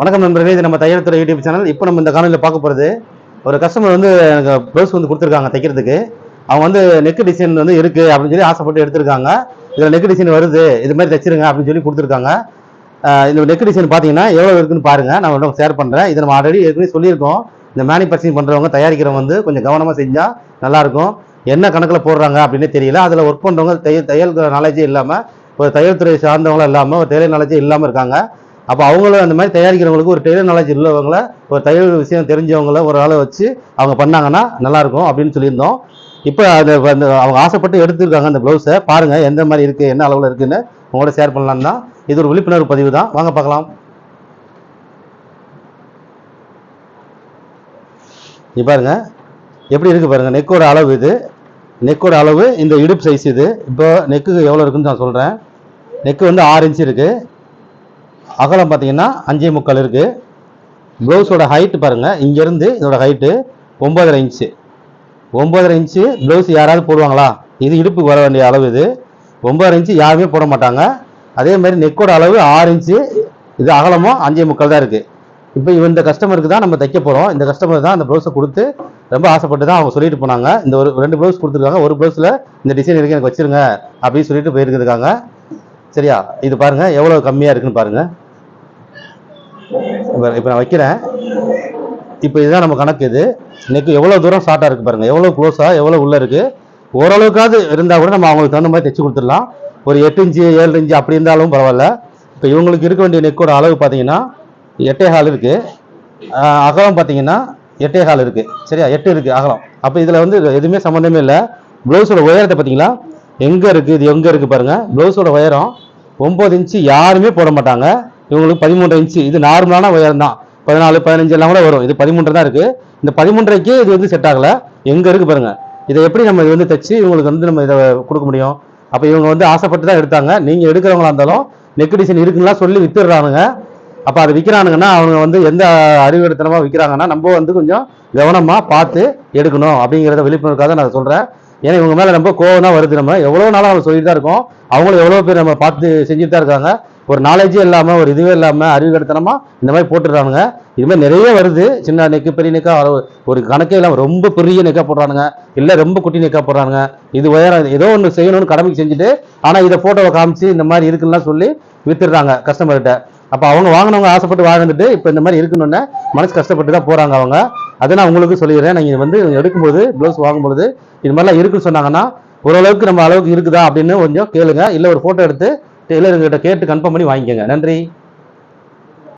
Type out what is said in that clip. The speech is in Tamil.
வணக்கம் நண்பர்களே இது நம்ம தையல் துறை யூடியூப் சேனல். இப்போ நம்ம இந்த காலையில் பார்க்க போகிறது ஒரு கஸ்டமர் வந்து எனக்கு ப்ளவுஸ் வந்து கொடுத்துருக்காங்க தைக்கிறதுக்கு. அவங்க வந்து நெக் டிசைன் வந்து இருக்குது அப்படின்னு சொல்லி ஆசைப்பட்டு எடுத்திருக்காங்க. இதில் நெக் டிசைன் வருது இது மாதிரி தைச்சிருங்க அப்படின்னு சொல்லி கொடுத்துருக்காங்க. இந்த நெக் டிசைன் பார்த்தீங்கன்னா எவ்வளோ இருக்குன்னு பாருங்கள் நான் ஷேர் பண்ணுறேன் இதை நம்ம ஆல்ரெடி ஏற்கனவே சொல்லியிருக்கோம். இந்த மேனுஃபேக்சரிங் பண்ணுறவங்க தயாரிக்கிறவங்க வந்து கொஞ்சம் கவனமாக செஞ்சால் நல்லாயிருக்கும். என்ன கணக்கில் போடுறாங்க அப்படின்னே தெரியல. அதில் ஒர்க் பண்ணுறவங்க தையல் தையல் நாலேஜே இல்லாமல் ஒரு தையல் துறை சார்ந்தவங்களும் இல்லாமல் ஒரு தையல் நாலேஜே இல்லாமல் இருக்காங்க. அப்போ அவங்களும் அந்த மாதிரி தயாரிக்கிறவங்களுக்கு ஒரு டெய்லர் நாலேஜ் உள்ளவங்கள ஒரு தையல் விஷயம் தெரிஞ்சவங்கள ஒரு ஆளை வச்சு அவங்க பண்ணாங்கன்னா நல்லாயிருக்கும் அப்படின்னு சொல்லியிருந்தோம். இப்போ அந்த அந்த அவங்க ஆசைப்பட்டு எடுத்துருக்காங்க அந்த ப்ளவுஸை பாருங்கள் எந்த மாதிரி இருக்குது என்ன அளவில் இருக்குன்னு உங்களோட ஷேர் பண்ணலாம் தான். இது ஒரு விழிப்புணர்வு பதிவு தான். வாங்க பார்க்கலாம். இங்க பாருங்க. எப்படி இருக்கு பாருங்க நெக்கோட அளவு இது. நெக்கோட அளவு இந்த இடுப்பு சைஸ் இது. இப்போ நெக்கு எவ்வளோ இருக்குன்னு நான் சொல்கிறேன் நெக்கு வந்து ஆறு இன்ச் இருக்குது அகலம் பார்த்தீங்கன்னா அஞ்சே முக்கால் இருக்குது ப்ளவுஸோட ஹைட் பாருங்கள் இங்கேருந்து இதோட ஹைட்டு ஒம்பதரை இன்ச்சு ஒம்பதரை இன்ச்சு ப்ளவுஸ் யாராவது போடுவாங்களா? இது இடுப்புக்கு வர வேண்டிய அளவு இது. ஒம்பதரை இன்ச்சு யாருமே போட மாட்டாங்க. அதே மாதிரி நெக்கோட அளவு ஆறு இன்ச்சு இது அகலமும் அஞ்சே முக்கால் தான் இருக்குது இப்போ இந்த கஸ்டமருக்கு தான் நம்ம தைக்க போகிறோம் இந்த கஸ்டமர் தான் அந்த ப்ளவுஸை கொடுத்து ரொம்ப ஆசைப்பட்டு தான் அவங்க சொல்லிட்டு போனாங்க. இந்த ஒரு ரெண்டு ப்ளவுஸ் கொடுத்துருக்காங்க. ஒரு ப்ளவுஸில் இந்த டிசைன் இருக்கு எனக்கு வச்சிருங்க அப்படின்னு சொல்லிட்டு போயிருக்காங்க சரியா? இது பாருங்கள் எவ்வளோ கம்மியாக இருக்குன்னு பாருங்கள் இப்போ நான் வைக்கிறேன். இப்போ இதுதான் நம்ம கணக்கு இது. நெக்கு எவ்வளோ தூரம் ஷார்ட்டாக இருக்குது பாருங்கள் எவ்வளோ க்ளோஸாக எவ்வளோ உள்ளே இருக்குது ஓரளவுக்காவது இருந்தால் கூட நம்ம அவங்களுக்கு தகுந்த மாதிரி தைச்சி கொடுத்துடலாம். ஒரு எட்டு இன்ச்சு ஏழு இன்ச்சு அப்படி இருந்தாலும் பரவாயில்ல. இப்போ இவங்களுக்கு இருக்க வேண்டிய நெக்கோட அளவு பார்த்தீங்கன்னா எட்டே ஹால் இருக்குது அகலம் பார்த்தீங்கன்னா எட்டே ஹால் இருக்குது சரியா? எட்டு இருக்குது அகலம். அப்போ இதில் வந்து எதுவுமே சம்மந்தமே இல்லை. ப்ளவுஸோட உயரத்தை பார்த்தீங்களா எங்கே இருக்குது இது எங்கே இருக்குது பாருங்கள் ப்ளவுஸோட உயரம் ஒம்பது இன்ச்சு யாருமே போட மாட்டாங்க. இவங்களுக்கு பதிமூன்று இன்ச்சு இது நார்மலான உயரம் தான் பதினாலு பதினஞ்சு எல்லாம் கூட வரும். இது பதிமூன்று தான் இருக்குது இந்த பதிமூன்றரைக்கே இது வந்து செட் ஆகலை. எங்கே இருக்குது பாருங்கள் இதை எப்படி நம்ம இது வந்து தைச்சு இவங்களுக்கு வந்து நம்ம இதை கொடுக்க முடியும்? அப்போ இவங்க வந்து ஆசைப்பட்டு தான் எடுத்தாங்க. நீங்கள் எடுக்கிறவங்களா இருந்தாலும் நெக் டிசைன் இருக்குன்னா சொல்லி வித்துடுறானுங்க. அப்போ அதை விற்கிறானுங்கன்னா அவங்க வந்து எந்த அறிவுறுத்தனமாக விற்கிறாங்கன்னா நம்ம வந்து கொஞ்சம் கவனமாக பார்த்து எடுக்கணும் அப்படிங்கிறத விழிப்புணர்வுக்காக நான் சொல்கிறேன் ஏன்னா இவங்க மேலே ரொம்ப கோவம் தான் வருது. நம்ம எவ்வளோ நாளாக அவங்க சொல்லிட்டு தான் இருக்கோம். அவங்களும் எவ்வளோ பேர் நம்ம பார்த்து செஞ்சுட்டு தான் இருக்காங்க. ஒரு நாலேஜே இல்லாமல் ஒரு இதுவே இல்லாமல் அறிவு கடத்தனமாக இந்த மாதிரி போட்டுடுறானுங்க. இது மாதிரி நிறைய வருது. சின்ன நெக்கு பெரிய நெக்கா ஒரு கணக்கே இல்லாமல் ரொம்ப பெரிய நெக்கா போடுறானுங்க. இல்லை ரொம்ப குட்டி நெக்கா போடுறானுங்க. இது உயரம் ஏதோ ஒன்று செய்யணும்னு கடமைக்கு செஞ்சுட்டு ஆனால் இதை ஃபோட்டோவை காமிச்சு இந்த மாதிரி இருக்குன்னா சொல்லி வித்துடுறாங்க கஸ்டமர்கிட்ட அப்போ அவங்க வாங்கினவங்க ஆசைப்பட்டு வாழ்ந்துட்டு இப்போ இந்த மாதிரி இருக்கணும்னு மனசு கஷ்டப்பட்டு தான் போகிறாங்க அவங்க. அதை நான் உங்களுக்கு சொல்லிடுறேன். நீங்கள் வந்து எடுக்கும்போது ப்ளவுஸ் வாங்கும்போது இது மாதிரிலாம் இருக்குன்னு சொன்னாங்கன்னா ஓரளவுக்கு நம்ம அளவுக்கு இருக்குதா அப்படின்னு கொஞ்சம் கேளுங்க. இல்லை ஒரு ஃபோட்டோ எடுத்து டெய்லர்கிட்ட கேட்டு கன்ஃபார்ம் பண்ணி வாங்கிக்கோங்க. நன்றி.